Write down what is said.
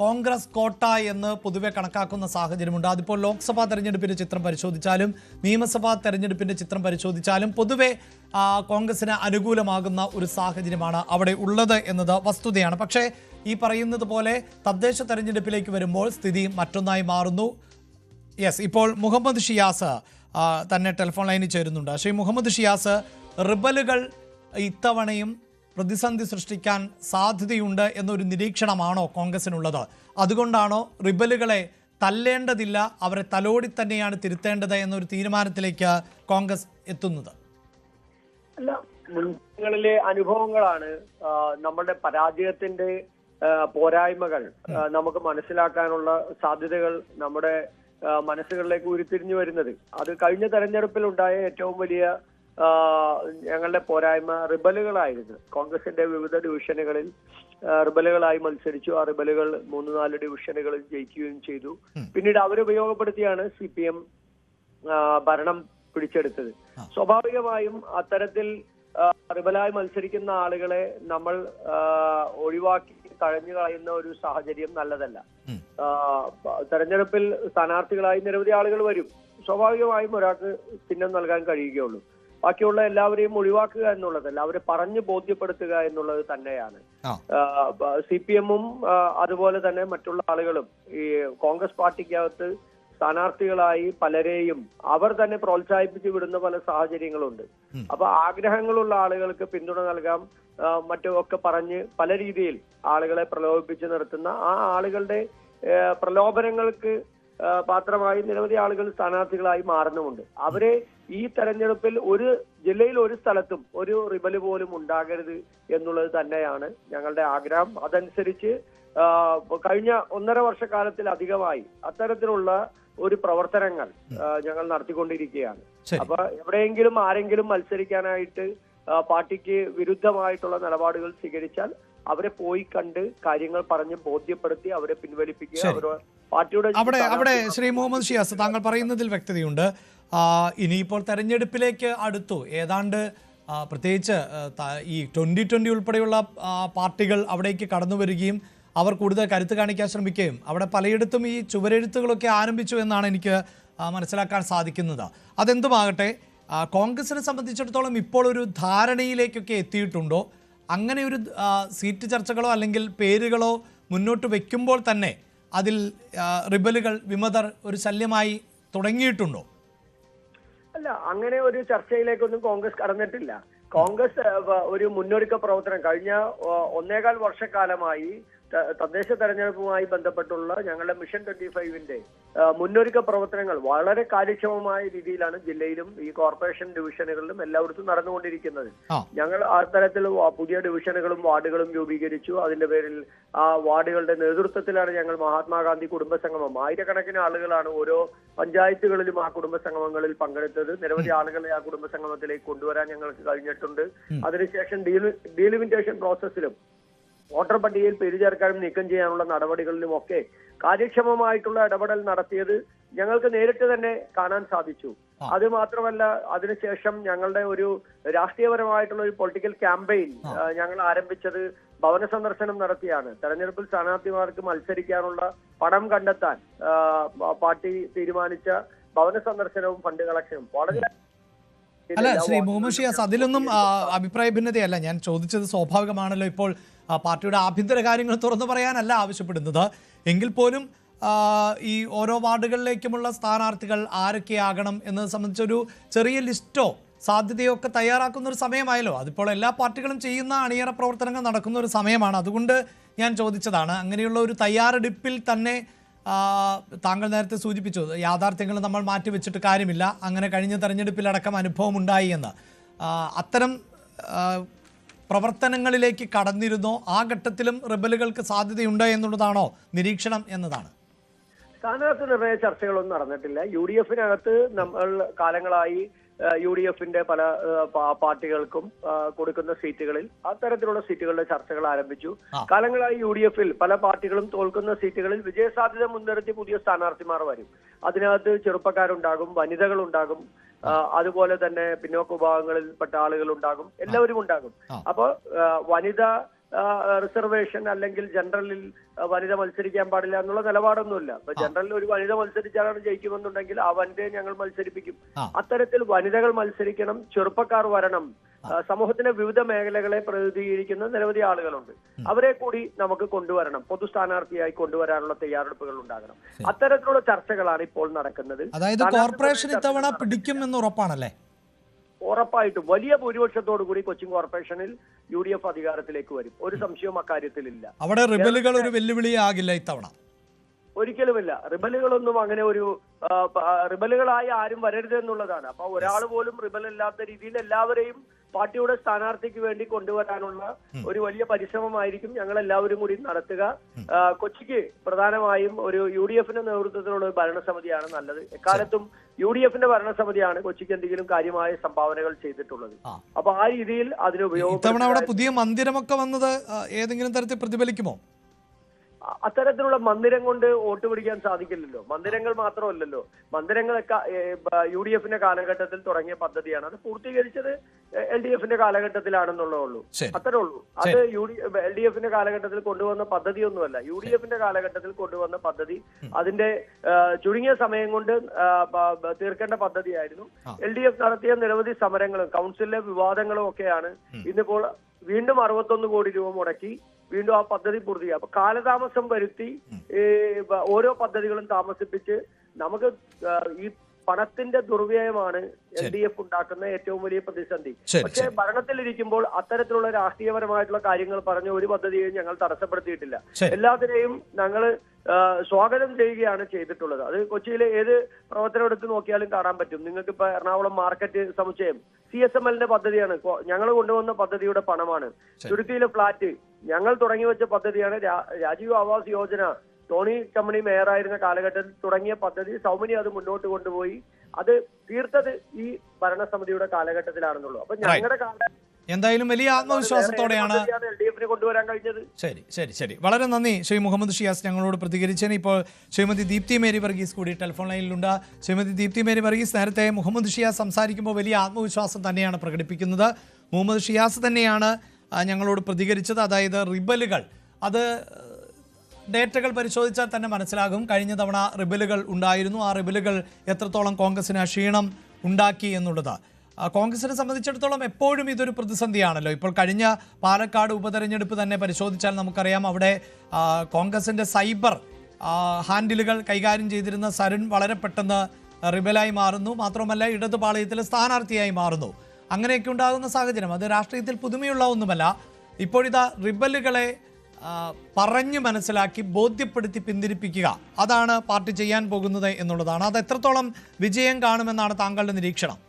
കോൺഗ്രസ് കോട്ട എന്ന് പൊതുവെ കണക്കാക്കുന്ന സാഹചര്യമുണ്ട്. അതിപ്പോൾ ലോക്സഭാ തെരഞ്ഞെടുപ്പിന്റെ ചിത്രം പരിശോധിച്ചാലും നിയമസഭാ തെരഞ്ഞെടുപ്പിന്റെ ചിത്രം പരിശോധിച്ചാലും പൊതുവെ കോൺഗ്രസിന് അനുകൂലമാകുന്ന ഒരു സാഹചര്യമാണ് അവിടെ ഉള്ളത് എന്നത് വസ്തുതയാണ്. പക്ഷേ ഈ പറയുന്നത് പോലെ തദ്ദേശ തെരഞ്ഞെടുപ്പിലേക്ക് വരുമ്പോൾ സ്ഥിതി മറ്റൊന്നായി മാറുന്നു. യെസ് ഇപ്പോൾ മുഹമ്മദ് ഷിയാസ് തന്നെ ടെലിഫോൺ ലൈനിൽ ചേരുന്നുണ്ട്. ശ്രീ മുഹമ്മദ് ഷിയാസ് റിബലുകൾ ഇത്തവണയും പ്രതിസന്ധി സൃഷ്ടിക്കാൻ സാധ്യതയുണ്ട് എന്നൊരു നിരീക്ഷണമാണോ കോൺഗ്രസിനുള്ളത്? അതുകൊണ്ടാണോ റിബലുകളെ തല്ലേണ്ടതില്ല അവരെ തലോടി തന്നെയാണ് തിരുത്തേണ്ടത് എന്നൊരു തീരുമാനത്തിലേക്ക് കോൺഗ്രസ് എത്തുന്നത്? അല്ല മുൻകളിലെ അനുഭവങ്ങളാണ് നമ്മളുടെ പരാജയത്തിന്റെ പോരായ്മകൾ നമുക്ക് മനസ്സിലാക്കാനുള്ള സാധ്യതകൾ നമ്മുടെ മനസ്സുകളിലേക്ക് ഉരുത്തിരിഞ്ഞു വരുന്നത്. അത് കഴിഞ്ഞ തെരഞ്ഞെടുപ്പിൽ ഉണ്ടായ ഏറ്റവും വലിയ ഞങ്ങളുടെ പോരായ്മ റിബലുകളായിരുന്നു. കോൺഗ്രസിന്റെ വിവിധ ഡിവിഷനുകളിൽ റിബലുകളായി മത്സരിച്ചു. ആ റിബലുകൾ മൂന്ന് നാല് ഡിവിഷനുകളിൽ ജയിക്കുകയും ചെയ്തു. പിന്നീട് അവരുപയോഗപ്പെടുത്തിയാണ് സി പി എം ഭരണം പിടിച്ചെടുത്തത്. സ്വാഭാവികമായും അത്തരത്തിൽ റിബലായി മത്സരിക്കുന്ന ആളുകളെ നമ്മൾ ഒഴിവാക്കി തഴഞ്ഞു കളയുന്ന ഒരു സാഹചര്യം നല്ലതല്ല. തെരഞ്ഞെടുപ്പിൽ സ്ഥാനാർത്ഥികളായി നിരവധി ആളുകൾ വരും. സ്വാഭാവികമായും ഒരാൾക്ക് ചിഹ്നം നൽകാൻ കഴിയുകയുള്ളൂ. ബാക്കിയുള്ള എല്ലാവരെയും ഒഴിവാക്കുക എന്നുള്ളതല്ല അവരെ പറഞ്ഞു ബോധ്യപ്പെടുത്തുക എന്നുള്ളത് തന്നെയാണ്. സി പി എമ്മും അതുപോലെ തന്നെ മറ്റുള്ള ആളുകളും ഈ കോൺഗ്രസ് പാർട്ടിക്കകത്ത് സ്ഥാനാർത്ഥികളായി പലരെയും അവർ തന്നെ പ്രോത്സാഹിപ്പിച്ചു വിടുന്ന പല സാഹചര്യങ്ങളുണ്ട്. അപ്പൊ ആഗ്രഹങ്ങളുള്ള ആളുകൾക്ക് പിന്തുണ നൽകാം ആ, മറ്റും ഒക്കെ പറഞ്ഞ് പല രീതിയിൽ ആളുകളെ പ്രലോഭിപ്പിച്ച് നിർത്തുന്ന ആ ആളുകളുടെ പ്രലോഭനങ്ങൾക്ക് പാത്രമായി നിരവധി ആളുകൾ സ്ഥാനാർത്ഥികളായി മാറുന്നുമുണ്ട്. അവരെ ഈ തെരഞ്ഞെടുപ്പിൽ ഒരു ജില്ലയിൽ ഒരു സ്ഥലത്തും ഒരു റിബൽ പോലും ഉണ്ടാകരുത് എന്നുള്ളത് തന്നെയാണ് ഞങ്ങളുടെ ആഗ്രഹം. അതനുസരിച്ച് കഴിഞ്ഞ ഒന്നര വർഷക്കാലത്തിൽ അധികമായി അത്തരത്തിലുള്ള ഒരു പ്രവർത്തനങ്ങൾ ഞങ്ങൾ നടത്തിക്കൊണ്ടിരിക്കുകയാണ്. അപ്പൊ എവിടെയെങ്കിലും ആരെങ്കിലും മത്സരിക്കാനായിട്ട് പാർട്ടിക്ക് വിരുദ്ധമായിട്ടുള്ള നിലപാടുകൾ സ്വീകരിച്ചാൽ അവരെ പോയി കണ്ട് കാര്യങ്ങൾ പറഞ്ഞ് ബോധ്യപ്പെടുത്തി അവരെ പിൻവലിപ്പിക്കുക. അവരുടെ പാർട്ടിയുടെ അവിടെ അവിടെ ശ്രീ മുഹമ്മദ് ഷിയാസ് താങ്കൾ പറയുന്നതിൽ വ്യക്തതയുണ്ട്. ഇനിയിപ്പോൾ തെരഞ്ഞെടുപ്പിലേക്ക് അടുത്തു. ഏതാണ്ട് പ്രത്യേകിച്ച് ഈ ട്വന്റി ട്വന്റി ഉൾപ്പെടെയുള്ള പാർട്ടികൾ അവിടേക്ക് കടന്നു വരികയും അവർ കൂടുതൽ കരുത്ത് കാണിക്കാൻ ശ്രമിക്കുകയും അവിടെ പലയിടത്തും ഈ ചുവരെഴുത്തുകളൊക്കെ ആരംഭിച്ചു എന്നാണ് എനിക്ക് മനസ്സിലാക്കാൻ സാധിക്കുന്നത്. അതെന്തുമാകട്ടെ കോൺഗ്രസിനെ സംബന്ധിച്ചിടത്തോളം ഇപ്പോൾ ഒരു ധാരണയിലേക്കൊക്കെ എത്തിയിട്ടുണ്ടോ? അങ്ങനെ ഒരു സീറ്റ് ചർച്ചകളോ അല്ലെങ്കിൽ പേരുകളോ മുന്നോട്ട് വെക്കുമ്പോൾ തന്നെ അതിൽ റിബലുകൾ വിമതർ ഒരു ശല്യമായി തുടങ്ങിയിട്ടുണ്ടോ? അല്ല അങ്ങനെ ഒരു ചർച്ചയിലേക്കൊന്നും കോൺഗ്രസ് കടന്നിട്ടില്ല. കോൺഗ്രസ് ഒരു മുന്നൊരുക്ക പ്രവർത്തനം കഴിഞ്ഞ ഒന്നേകാൽ വർഷക്കാലമായി തദ്ദേശ തെരഞ്ഞെടുപ്പുമായി ബന്ധപ്പെട്ടുള്ള ഞങ്ങളുടെ മിഷൻ ട്വന്റി ഫൈവിന്റെ മുന്നൊരുക്ക പ്രവർത്തനങ്ങൾ വളരെ കാര്യക്ഷമമായ രീതിയിലാണ് ജില്ലയിലും ഈ കോർപ്പറേഷൻ ഡിവിഷനുകളിലും എല്ലായിടത്തും നടന്നുകൊണ്ടിരിക്കുന്നത്. ഞങ്ങൾ അത്തരത്തിൽ പുതിയ ഡിവിഷനുകളും വാർഡുകളും രൂപീകരിച്ചു. അതിന്റെ പേരിൽ ആ വാർഡുകളുടെ നേതൃത്വത്തിലാണ് ഞങ്ങൾ മഹാത്മാഗാന്ധി കുടുംബസംഗമം. ആയിരക്കണക്കിന് ആളുകളാണ് ഓരോ പഞ്ചായത്തുകളിലും ആ കുടുംബസംഗമങ്ങളിൽ പങ്കെടുത്തത്. നിരവധി ആളുകളെ ആ കുടുംബസംഗമത്തിലേക്ക് കൊണ്ടുവരാൻ ഞങ്ങൾക്ക് കഴിഞ്ഞിട്ടുണ്ട്. അതിനുശേഷം ഡീലിമിറ്റേഷൻ പ്രോസസ്സിലും വോട്ടർ പട്ടികയിൽ പേര് ചേർക്കാനും നീക്കം ചെയ്യാനുള്ള നടപടികളിലും ഒക്കെ കാര്യക്ഷമമായിട്ടുള്ള ഇടപെടൽ നടത്തിയത് ഞങ്ങൾക്ക് നേരിട്ട് തന്നെ കാണാൻ സാധിച്ചു. അത് മാത്രമല്ല അതിനുശേഷം ഞങ്ങളുടെ ഒരു രാഷ്ട്രീയപരമായിട്ടുള്ള ഒരു പൊളിറ്റിക്കൽ ക്യാമ്പയിൻ ഞങ്ങൾ ആരംഭിച്ചത് ഭവന സന്ദർശനം നടത്തിയാണ്. തെരഞ്ഞെടുപ്പിൽ സ്ഥാനാർത്ഥിമാർക്ക് മത്സരിക്കാനുള്ള പണം കണ്ടെത്താൻ പാർട്ടി തീരുമാനിച്ച ഭവന സന്ദർശനവും ഫണ്ട് കളക്ഷനും. വളരെ അല്ല ശ്രീ മുഹമ്മദ് ഷിയാസ് അതിലൊന്നും അഭിപ്രായ ഭിന്നതയല്ല. ഞാൻ ചോദിച്ചത് സ്വാഭാവികമാണല്ലോ ഇപ്പോൾ പാർട്ടിയുടെ ആഭ്യന്തര കാര്യങ്ങൾ തുറന്നു പറയാനല്ല ആവശ്യപ്പെടുന്നത്. എങ്കിൽ പോലും ഈ ഓരോ വാർഡുകളിലേക്കുമുള്ള സ്ഥാനാർത്ഥികൾ ആരൊക്കെയാകണം എന്നത് സംബന്ധിച്ചൊരു ചെറിയ ലിസ്റ്റോ സാധ്യതയോ ഒക്കെ തയ്യാറാക്കുന്ന ഒരു സമയമായല്ലോ. അതിപ്പോൾ എല്ലാ പാർട്ടികളും ചെയ്യുന്ന അണിയറ പ്രവർത്തനങ്ങൾ നടക്കുന്ന ഒരു സമയമാണ്. അതുകൊണ്ട് ഞാൻ ചോദിച്ചതാണ്. അങ്ങനെയുള്ള ഒരു തയ്യാറെടുപ്പിൽ തന്നെ താങ്കൾ നേരത്തെ സൂചിപ്പിച്ചു യാഥാർത്ഥ്യങ്ങൾ നമ്മൾ മാറ്റിവെച്ചിട്ട് കാര്യമില്ല. അങ്ങനെ കഴിഞ്ഞ തെരഞ്ഞെടുപ്പിലടക്കം അനുഭവം ഉണ്ടായി എന്ന് അത്തരം പ്രവർത്തനങ്ങളിലേക്ക് കടന്നിരുന്നോ? ആ ഘട്ടത്തിലും റിബലുകൾക്ക് സാധ്യതയുണ്ട് എന്നുള്ളതാണോ നിരീക്ഷണം എന്നതാണ്. സ്ഥാനാർത്ഥി നിർണയ ചർച്ചകളൊന്നും നടന്നിട്ടില്ല. യു ഡി എഫിനകത്ത് നമ്മൾ കാലങ്ങളായി യു ഡി എഫിന്റെ പല പാർട്ടികൾക്കും കൊടുക്കുന്ന സീറ്റുകളിൽ അത്തരത്തിലുള്ള സീറ്റുകളുടെ ചർച്ചകൾ ആരംഭിച്ചു. കാലങ്ങളായി യു ഡി എഫിൽ പല പാർട്ടികളും തോൽക്കുന്ന സീറ്റുകളിൽ വിജയസാധ്യത മുൻനിർത്തി പുതിയ സ്ഥാനാർത്ഥിമാർ വരും. അതിനകത്ത് ചെറുപ്പക്കാരുണ്ടാകും വനിതകളുണ്ടാകും ഉണ്ടാകും അതുപോലെ തന്നെ പിന്നോക്ക വിഭാഗങ്ങളിൽപ്പെട്ട ആളുകൾ ഉണ്ടാകും എല്ലാവരും ഉണ്ടാകും അപ്പോൾ വനിത റിസർവേഷൻ അല്ലെങ്കിൽ ജനറലിൽ വനിത മത്സരിക്കാൻ പാടില്ല എന്നുള്ള നിലപാടൊന്നുമില്ല. ഇപ്പൊ ജനറലിൽ ഒരു വനിത മത്സരിച്ചാലാണ് ജയിക്കുമെന്നുണ്ടെങ്കിൽ ആ വനിതയെ ഞങ്ങൾ മത്സരിപ്പിക്കും. അത്തരത്തിൽ വനിതകൾ മത്സരിക്കണം ചെറുപ്പക്കാർ വരണം സമൂഹത്തിന്റെ വിവിധ മേഖലകളെ പ്രതിനിധീകരിക്കുന്ന നിരവധി ആളുകളുണ്ട്. അവരെ കൂടി നമുക്ക് കൊണ്ടുവരണം പൊതുസ്ഥാനാർത്ഥിയായി കൊണ്ടുവരാനുള്ള തയ്യാറെടുപ്പുകൾ ഉണ്ടാകണം. അത്തരത്തിലുള്ള ചർച്ചകളാണ് ഇപ്പോൾ നടക്കുന്നത്. അതായത് കോർപ്പറേഷൻ ഇത്തവണ പിടിക്കും എന്ന് ഉറപ്പാണല്ലേ? ഉറപ്പായിട്ടും വലിയ ഭൂരിപക്ഷത്തോടു കൂടി കൊച്ചിൻ കോർപ്പറേഷനിൽ യു ഡി എഫ് അധികാരത്തിലേക്ക് വരും. ഒരു സംശയവും അക്കാര്യത്തിലില്ല. അവിടെ റിബലുകൾ ഒരു വെല്ലുവിളിയാകില്ല ഇത്തവണ? ഒരിക്കലുമില്ല. റിബലുകളൊന്നും അങ്ങനെ ഒരു റിബലുകളായി ആരും വരരുത് എന്നുള്ളതാണ്. അപ്പൊ ഒരാൾ പോലും റിബൽ അല്ലാത്ത രീതിയിൽ എല്ലാവരെയും പാർട്ടിയുടെ സ്ഥാനാർത്ഥിക്ക് വേണ്ടി കൊണ്ടുവരാനുള്ള ഒരു വലിയ പരിശ്രമമായിരിക്കും ഞങ്ങൾ എല്ലാവരും കൂടി നടത്തുക. കൊച്ചിക്ക് പ്രധാനമായും ഒരു യു ഡി എഫിന്റെ നേതൃത്വത്തിലുള്ള ഒരു ഭരണസമിതിയാണ് നല്ലത്. എക്കാലത്തും യു ഡി എഫിന്റെ ഭരണസമിതിയാണ് കൊച്ചിക്ക് എന്തെങ്കിലും കാര്യമായ സംഭാവനകൾ ചെയ്തിട്ടുള്ളത്. അപ്പൊ ആ രീതിയിൽ അതിന് ഉപയോഗം പുതിയ മന്ദിരമൊക്കെ വന്നത് ഏതെങ്കിലും തരത്തിൽ പ്രതിഫലിക്കുമോ? അത്തരത്തിലുള്ള മന്ദിരം കൊണ്ട് വോട്ട് പിടിക്കാൻ സാധിക്കില്ലല്ലോ. മന്ദിരങ്ങൾ മാത്രമല്ലല്ലോ. മന്ദിരങ്ങളൊക്കെ യു ഡി എഫിന്റെ കാലഘട്ടത്തിൽ തുടങ്ങിയ പദ്ധതിയാണ്. അത് പൂർത്തീകരിച്ചത് എൽ ഡി എഫിന്റെ കാലഘട്ടത്തിലാണെന്നുള്ളേ ഉള്ളൂ. അത്രേ ഉള്ളൂ. അത് യു ഡി എൽ ഡി എഫിന്റെ കാലഘട്ടത്തിൽ കൊണ്ടുവന്ന പദ്ധതിയൊന്നുമല്ല. യു ഡി എഫിന്റെ കാലഘട്ടത്തിൽ കൊണ്ടുവന്ന പദ്ധതി അതിന്റെ ചുരുങ്ങിയ സമയം കൊണ്ട് തീർക്കേണ്ട പദ്ധതിയായിരുന്നു. എൽ ഡി എഫ് നടത്തിയ നിരവധി സമരങ്ങളും കൗൺസിലിലെ വിവാദങ്ങളും ഒക്കെയാണ് ഇന്നിപ്പോൾ വീണ്ടും അറുപത്തൊന്ന് കോടി രൂപ മുടക്കി വീണ്ടും ആ പദ്ധതി പൂർത്തിയാക്കും അപ്പൊ കാലതാമസം വരുത്തി ഓരോ പദ്ധതികളും താമസിപ്പിച്ച് നമുക്ക് ഈ പണത്തിന്റെ ദുർവ്യയമാണ് എൽ ഡി എഫ് ഉണ്ടാക്കുന്ന ഏറ്റവും വലിയ പ്രതിസന്ധി. പക്ഷെ ഭരണത്തിലിരിക്കുമ്പോൾ അത്തരത്തിലുള്ള രാഷ്ട്രീയപരമായിട്ടുള്ള കാര്യങ്ങൾ പറഞ്ഞ ഒരു പദ്ധതിയും ഞങ്ങൾ തടസ്സപ്പെടുത്തിയിട്ടില്ല. എല്ലാത്തിനെയും ഞങ്ങൾ സ്വാഗതം ചെയ്യുകയാണ് ചെയ്തിട്ടുള്ളത്. അത് കൊച്ചിയിലെ ഏത് പ്രവർത്തനം എടുത്ത് നോക്കിയാലും കാണാൻ പറ്റും. നിങ്ങൾക്ക് ഇപ്പൊ എറണാകുളം മാർക്കറ്റ് സമുച്ചയം സി എസ് എം എല്ലിന്റെ പദ്ധതിയാണ്. ഞങ്ങൾ കൊണ്ടുവന്ന പദ്ധതിയുടെ പണമാണ്. ചുരുക്കിയിലെ ഫ്ളാറ്റ് ഞങ്ങൾ തുടങ്ങി വെച്ച പദ്ധതിയാണ് രാജീവ് ആവാസ് യോജന. ടോണി കമ്പനി മേയറായിരുന്ന കാലഘട്ടത്തിൽ തുടങ്ങിയ പദ്ധതി സൗമിനി അത് മുന്നോട്ട് കൊണ്ടുപോയി. അത് തീർത്തത് ഈ ഭരണസമിതിയുടെ കാലഘട്ടത്തിലാണെന്നുള്ളൂ. അപ്പൊ ഞങ്ങളുടെ കാലം എന്തായാലും വലിയ ആത്മവിശ്വാസത്തോടെയാണ് എൽ കൊണ്ടുവരാൻ കഴിഞ്ഞത്. ശരി ശരി ശരി. വളരെ നന്ദി ശ്രീ മുഹമ്മദ് ഷിയാസ് ഞങ്ങളോട് പ്രതികരിച്ചതിന്. ഇപ്പോൾ ശ്രീമതി ദീപ്തി മേരി വർഗീസ് കൂടി ടെലിഫോൺ ലൈനിലുണ്ട്. ശ്രീമതി ദീപ്തി മേരി വർഗീസ് നേരത്തെ മുഹമ്മദ് ഷിയാസ് സംസാരിക്കുമ്പോൾ വലിയ ആത്മവിശ്വാസം തന്നെയാണ് പ്രകടിപ്പിക്കുന്നത്. മുഹമ്മദ് ഷിയാസ് തന്നെയാണ് ഞങ്ങളോട് പ്രതികരിച്ചത്. അതായത് റിബലുകൾ. അത് ഡേറ്റകൾ പരിശോധിച്ചാൽ തന്നെ മനസ്സിലാകും. കഴിഞ്ഞ തവണ റിബലുകൾ ഉണ്ടായിരുന്നു. ആ റിബലുകൾ എത്രത്തോളം കോൺഗ്രസിന് ക്ഷീണം ഉണ്ടാക്കി എന്നുള്ളത്. കോൺഗ്രസിനെ സംബന്ധിച്ചിടത്തോളം എപ്പോഴും ഇതൊരു പ്രതിസന്ധിയാണല്ലോ. ഇപ്പോൾ കഴിഞ്ഞ പാലക്കാട് ഉപതെരഞ്ഞെടുപ്പ് തന്നെ പരിശോധിച്ചാൽ നമുക്കറിയാം അവിടെ കോൺഗ്രസിന്റെ സൈബർ ഹാൻഡിലുകൾ കൈകാര്യം ചെയ്തിരുന്ന സരുൺ വളരെ പെട്ടെന്ന് റിബലായി മാറുന്നു. മാത്രമല്ല ഇടതുപാളയത്തിലെ സ്ഥാനാർത്ഥിയായി മാറുന്നു. അങ്ങനെയൊക്കെ ഉണ്ടാകുന്ന സാഹചര്യം. അത് രാഷ്ട്രീയത്തിൽ പുതുമയുള്ള ഒന്നുമല്ല. ഇപ്പോഴിതാ റിബലുകളെ പറഞ്ഞ് മനസ്സിലാക്കി ബോധ്യപ്പെടുത്തി പിന്തിരിപ്പിക്കുക. അതാണ് പാർട്ടി ചെയ്യാൻ പോകുന്നത് എന്നുള്ളതാണ്. അത് എത്രത്തോളം വിജയം കാണുമെന്നാണ് താങ്കളുടെ നിരീക്ഷണം.